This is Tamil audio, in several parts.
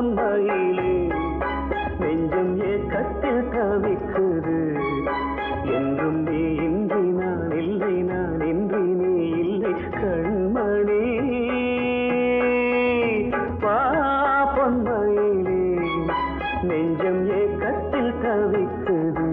பொன்மையிலே நெஞ்சம் ஏக்கத்தில் தவிக்குது என்றும் நீ இன்றி நான் இல்லை நான் இன்றி நீ இல்லை. கண்மணி வா பொன்மையிலே நெஞ்சம் ஏக்கத்தில் தவிக்குது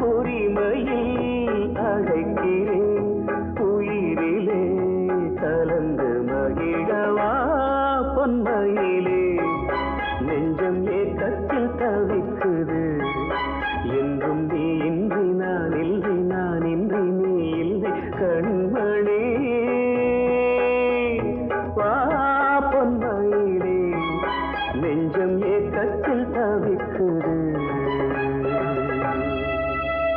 உரிமையில் அழைக்கிறேன் உயிரிலே கலந்து மகிழவா பொன்மையிலே. நெஞ்சம் ஏக்கத்தில் தவிக்குது. என்றும் நீ இன்றி நான் இல்லை நான் இன்றி நீ இல்லை. கண்மணி